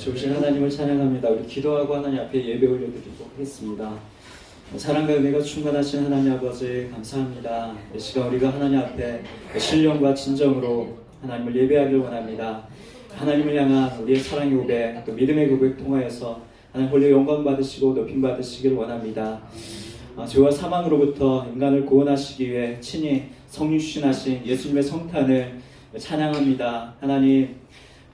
좋으신 하나님을 찬양합니다. 우리 기도하고 하나님 앞에 예배 올려드리도록 하겠습니다. 사랑과 은혜가 충만하신 하나님 아버지 감사합니다. 이 시간 우리가 하나님 앞에 신령과 진정으로 하나님을 예배하길 원합니다. 하나님을 향한 우리의 사랑의 고백, 또 믿음의 고백 통하여서 하나님 홀리 영광 받으시고 높임 받으시길 원합니다. 아, 죄와 사망으로부터 인간을 구원하시기 위해 친히 성령 주신하신 예수님의 성탄을 찬양합니다. 하나님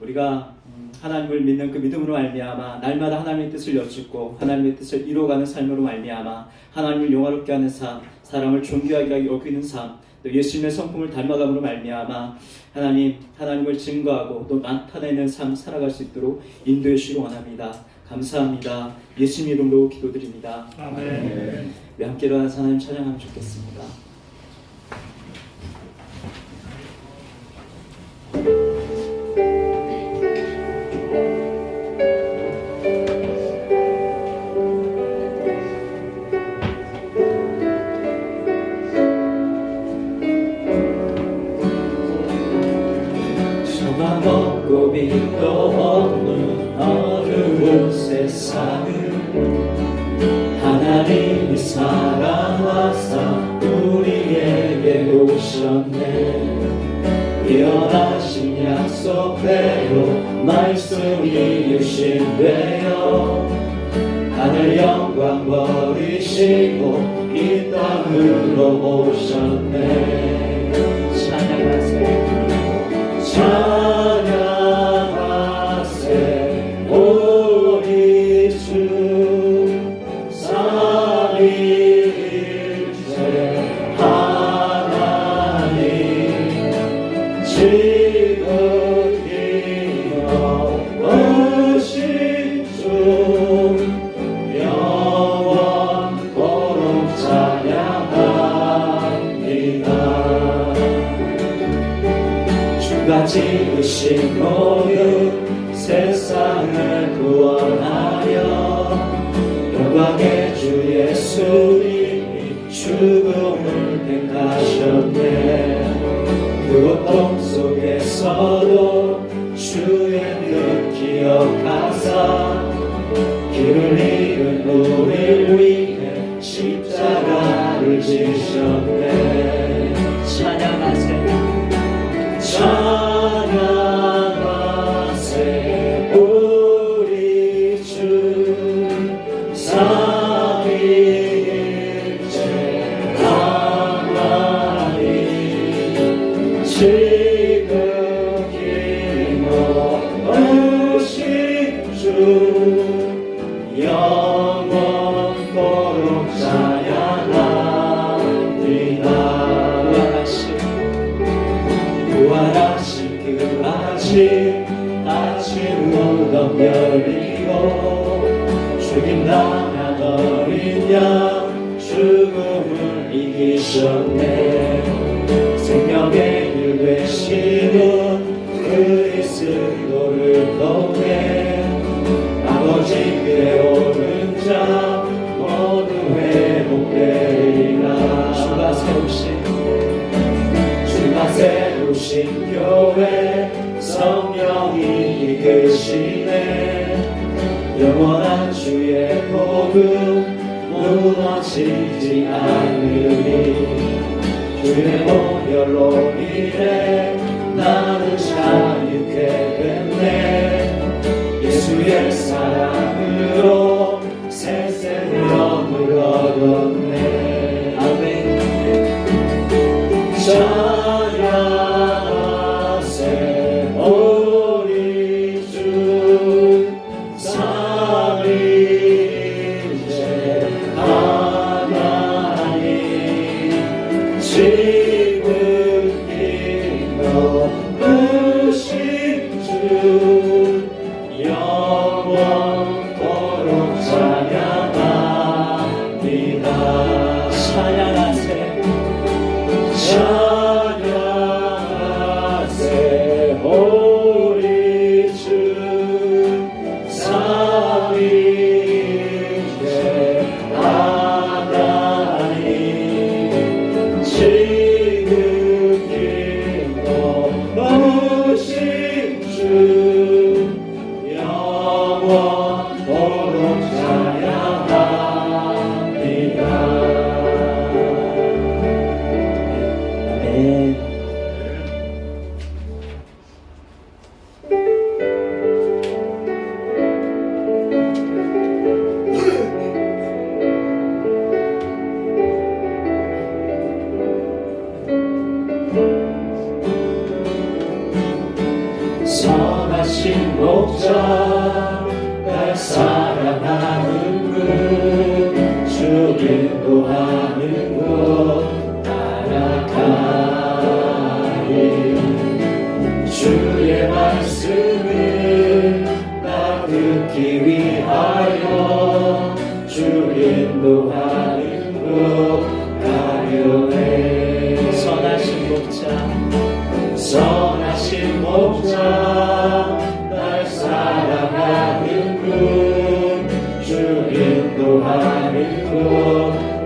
우리가 음, 하나님을 믿는 그 믿음으로 말미암아 날마다 하나님의 뜻을 여쭙고 하나님의 뜻을 이루어가는 삶으로 말미암아 하나님을 영화롭게 하는 삶, 사람을 존귀하게 여기는 삶, 또 예수님의 성품을 닮아감으로 말미암아 하나님 하나님을 증거하고 또 나타내는 삶 살아갈 수 있도록 인도해 주시기 원합니다. 감사합니다. 예수님 이름으로 기도드립니다. 아멘. 우리 함께 일어나서 하나님 찬양하면 좋겠습니다. 신 되어 하늘 영광 버리시고 이 땅으로 오셨네. 찬양하세요. 찬양 영원토록 찬양합니다 부활하신 그 아침 아침 무덤 열리고 죽임 당한 어린 양 죽음을 이기셨네 복음 무너지지 않으리. 주의 보혈로 인해 나는 자유케 됐네. 예수의 사랑으로 찬 Твоїх.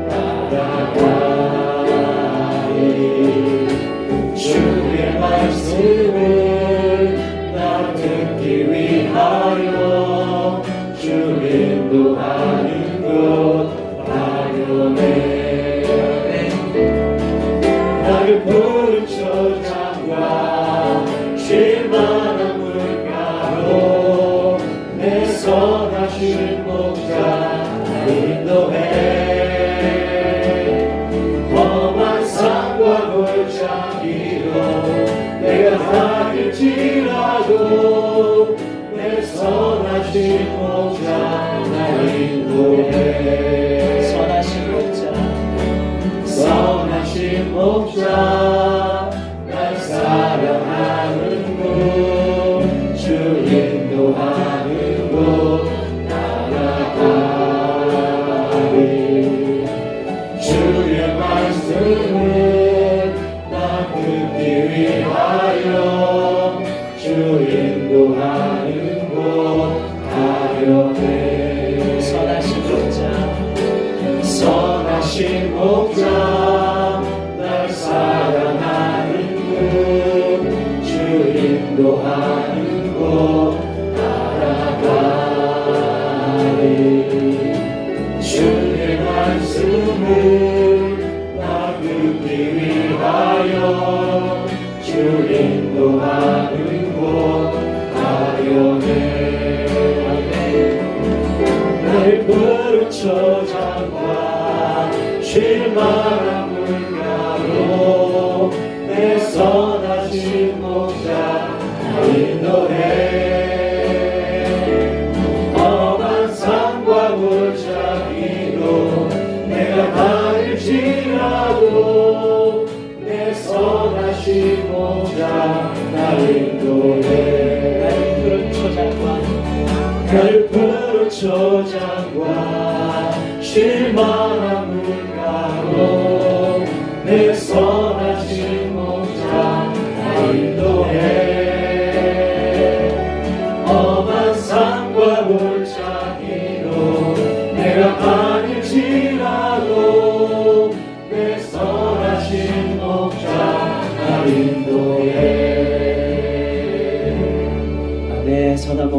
지보다 나를 또해 나를 푸른 초장과 나를 푸른 초장과 쉴만한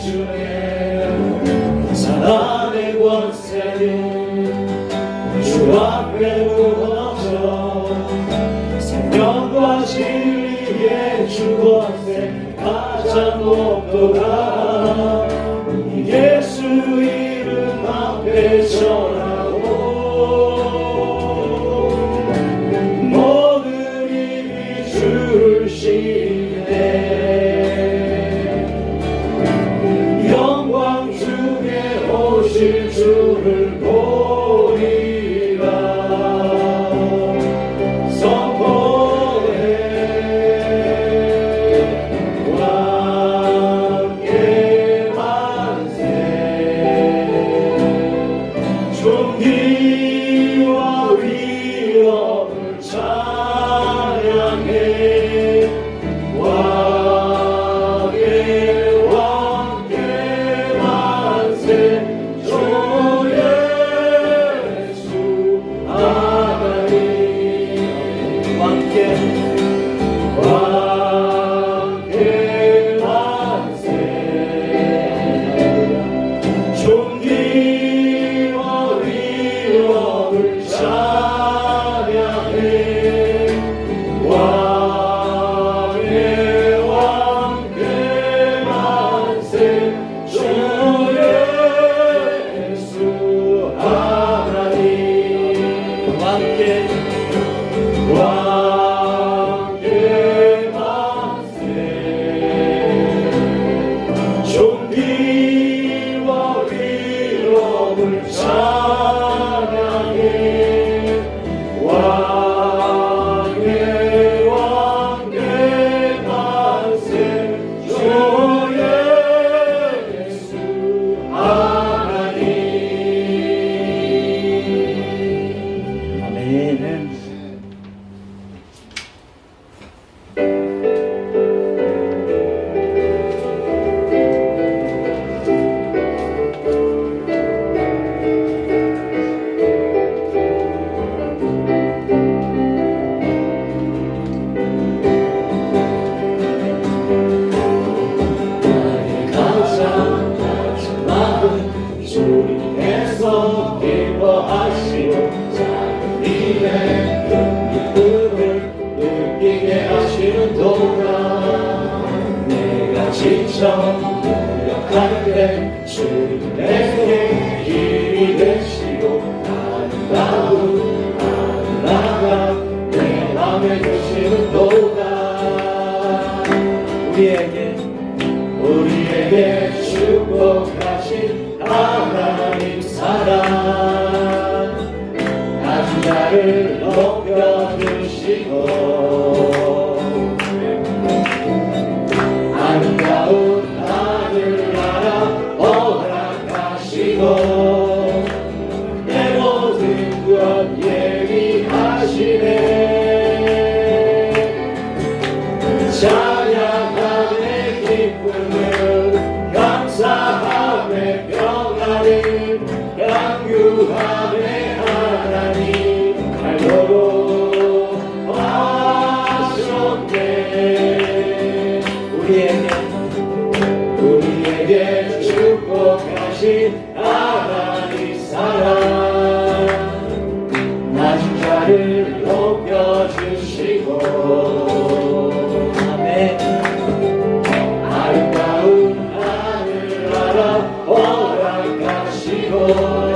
주의 사랑의 권세는 주 앞에 무너져 생명과 진리의 주 권세 가장 높도다 예수 이름 앞에 전하 주님께서 기뻐하시오 사랑. 아주 나를 Lord.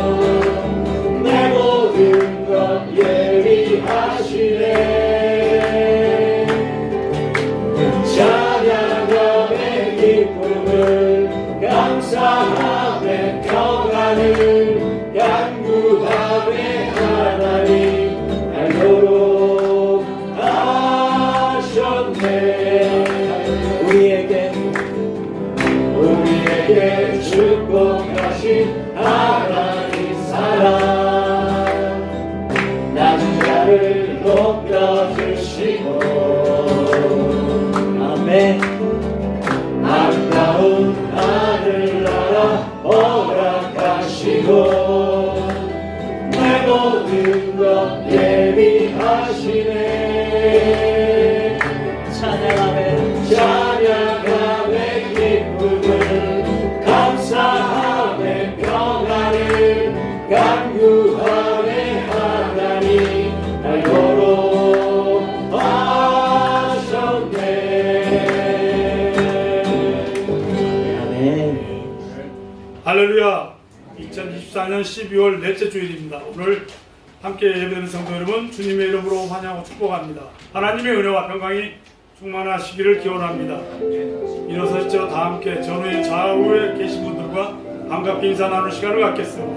2024년 12월 넷째 주일입니다. 오늘 함께 예배드리는 성도 여러분 주님의 이름으로 환영하고 축복합니다. 하나님의 은혜와 평강이 충만하시기를 기원합니다. 일어서시죠. 다 함께 전후에 좌우에 계신 분들과 반갑게 인사 나눌 시간을 갖겠습니다.